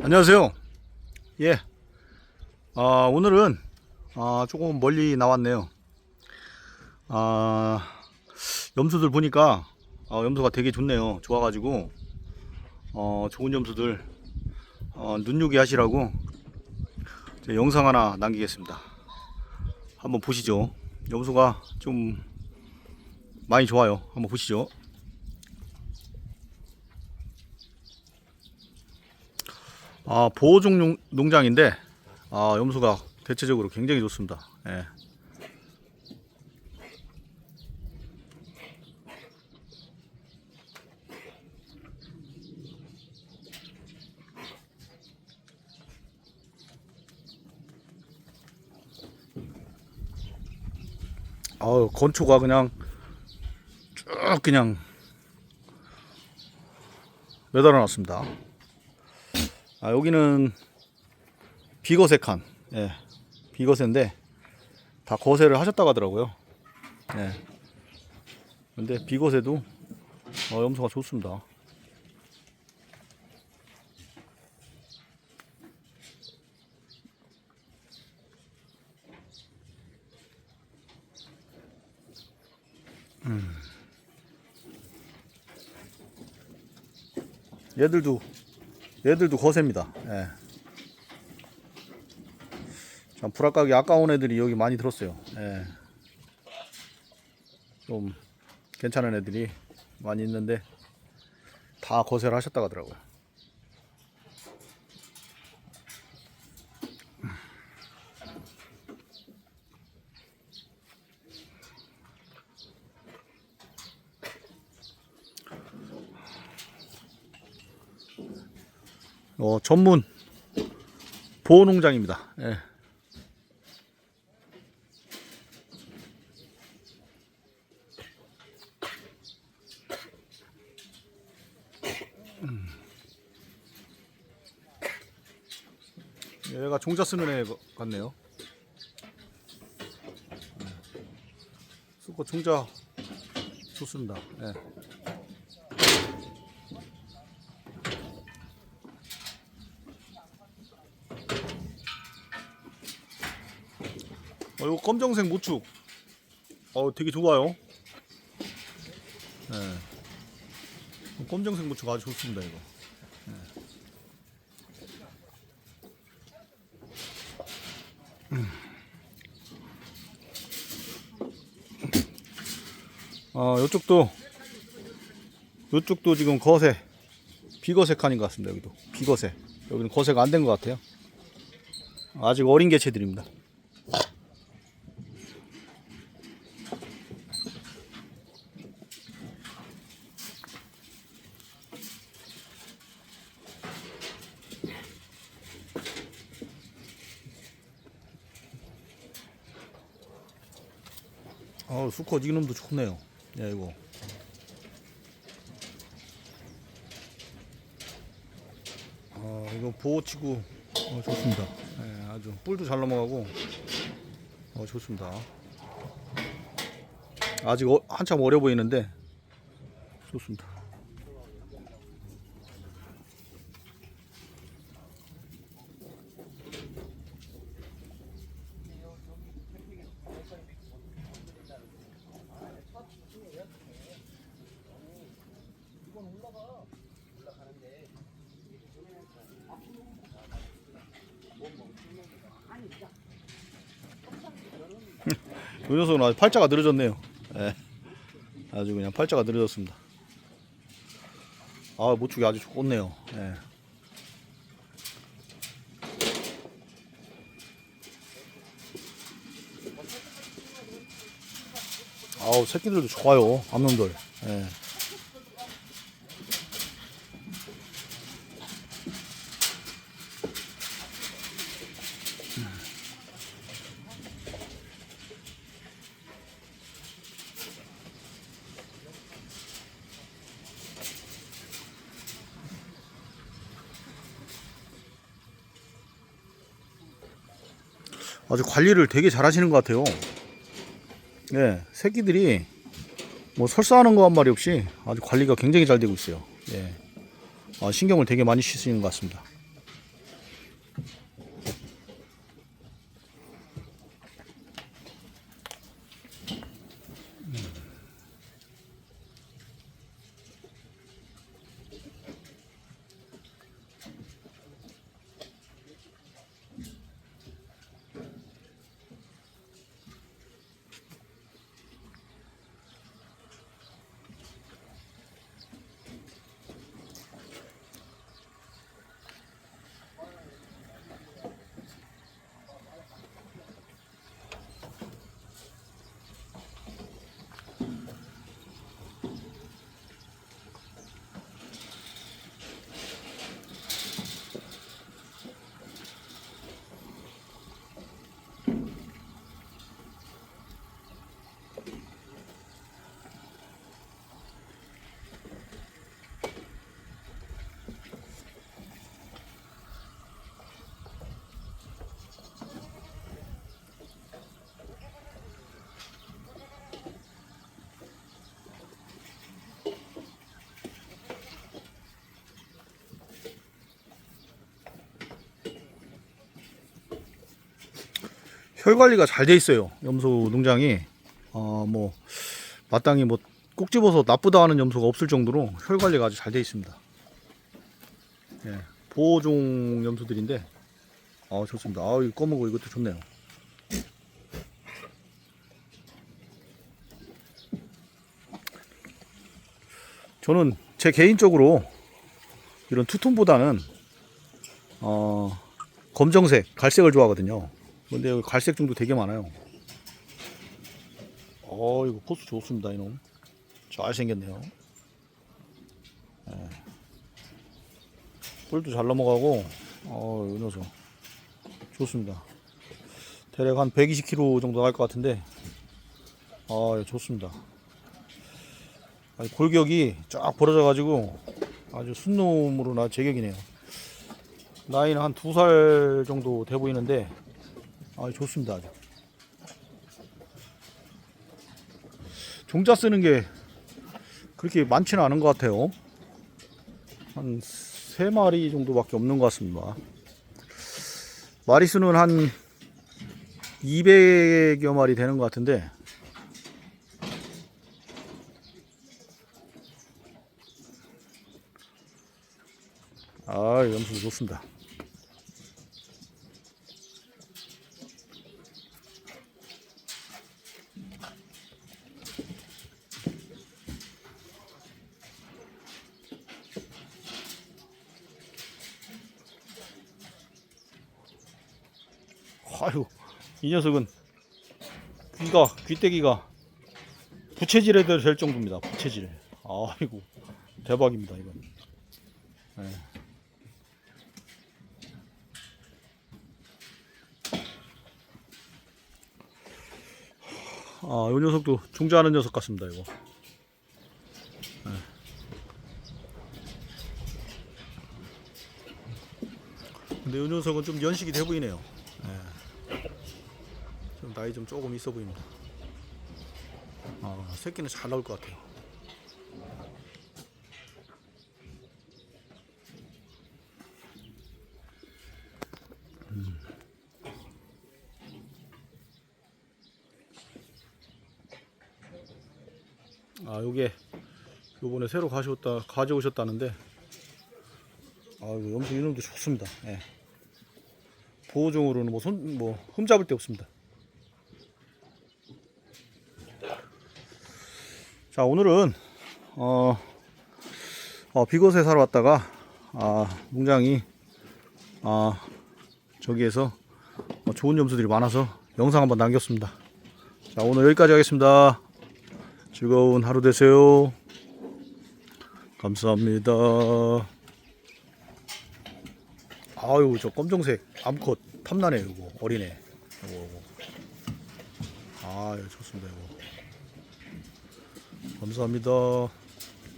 안녕하세요. 예. 아, 오늘은 아, 조금 멀리 나왔네요. 아, 염소들 보니까 어, 염소가 되게 좋네요. 좋아가지고 어, 좋은 염소들 어, 눈요기 하시라고 영상 하나 남기겠습니다. 한번 보시죠. 염소가 좀 많이 좋아요. 한번 보시죠. 아, 보호종 농- 농장인데, 아, 염소가 대체적으로 굉장히 좋습니다. 예. 아우, 건초가 그냥 쭉 그냥 매달아 놨습니다. 아, 여기는 비거세 칸. 예. 비거세인데 다 거세를 하셨다고 하더라고요. 예. 근데 비거세도 어, 염소가 좋습니다. 음. 얘들도 얘들도 거세입니다. 예. 참 불악각이 아까운 애들이 여기 많이 들었어요. 예. 좀 괜찮은 애들이 많이 있는데 다 거세를 하셨다고 하더라고요. 어, 전문 보호농장입니다. 예. 얘가 종자 쓰는 애 같네요. 수거 종자 좋습니다. 예. 어, 이거 검정색 모축. 어, 되게 좋아요. 예. 검정색 모축 아주 좋습니다, 이거. 어, 요쪽도 요쪽도 지금 거세 비거세 칸인 것 같습니다. 여기도 비거세. 여기는 거세가 안 된 것 같아요. 아직 어린 개체들입니다. 어, 수컷 이놈도 좋네요. 예, 이거. 아, 이거 보호치구 어, 좋습니다. 예, 아주 뿔도 잘 넘어가고 어, 좋습니다. 아직 어, 한참 어려 보이는데 좋습니다. 이 녀석은 아주 팔자가 늘어졌네요. 예. 아주 그냥 팔자가 늘어졌습니다. 아, 모축이 아주 좋네요. 예. 아우, 새끼들도 좋아요. 암놈들. 예. 아주 관리를 되게 잘 하시는 것 같아요. 예, 새끼들이 뭐 설사하는 거 한 마리 없이 아주 관리가 굉장히 잘 되고 있어요. 예. 아, 신경을 되게 많이 쓰시는 것 같습니다. 혈 관리가 잘 돼 있어요. 염소 농장이 어 뭐 마땅히 뭐 꼭 집어서 나쁘다 하는 염소가 없을 정도로 혈 관리가 아주 잘 돼 있습니다. 예, 보호종 염소들인데 아 좋습니다. 아 이거 꺼먹고 이것도 좋네요. 저는 제 개인적으로 이런 투톤보다는 어 검정색, 갈색을 좋아하거든요. 근데 여기 갈색 종도 되게 많아요. 어 이거 포스 좋습니다 이놈. 잘 생겼네요. 예. 뿔도 잘 넘어가고 어, 이 녀석 좋습니다. 대략 한 120kg 정도 갈 것 같은데 아, 예, 좋습니다. 아니, 골격이 쫙 벌어져 가지고 아주 순놈으로 나 제격이네요. 나이는 한 두 살 정도 돼 보이는데 아, 좋습니다. 아주. 종자 쓰는 게 그렇게 많지는 않은 것 같아요. 한세 마리 정도밖에 없는 것 같습니다. 마리수는 한 200여 마리 되는 것 같은데 아 염소 좋습니다. 아유 이 녀석은 귀가 귀때기가 부채질해도 될 정도입니다. 부채질. 아이고 대박입니다 이건. 네. 아, 이 녀석도 중재하는 녀석 같습니다, 이거. 네. 근데 이 녀석은 좀 연식이 돼 보이네요. 나이 좀 조금 있어 보입니다. 아, 새끼는 잘 나올 것 같아요. 아, 요게 요번에 새로 가져왔다 가져오셨다는데 아, 이거 염소 이놈도 좋습니다. 예. 보호종으로는 뭐 손 뭐 흠잡을 데 없습니다. 자, 오늘은 어, 어 비것에 사러 왔다가 아, 농장이 아, 저기에서 어, 좋은 염소들이 많아서 영상 한번 남겼습니다. 자, 오늘 여기까지 하겠습니다. 즐거운 하루 되세요. 감사합니다. 아유, 저 검정색 암컷 탐나네, 이거. 어리네. 이거, 이거. 아, 예, 좋습니다, 이거. 감사합니다.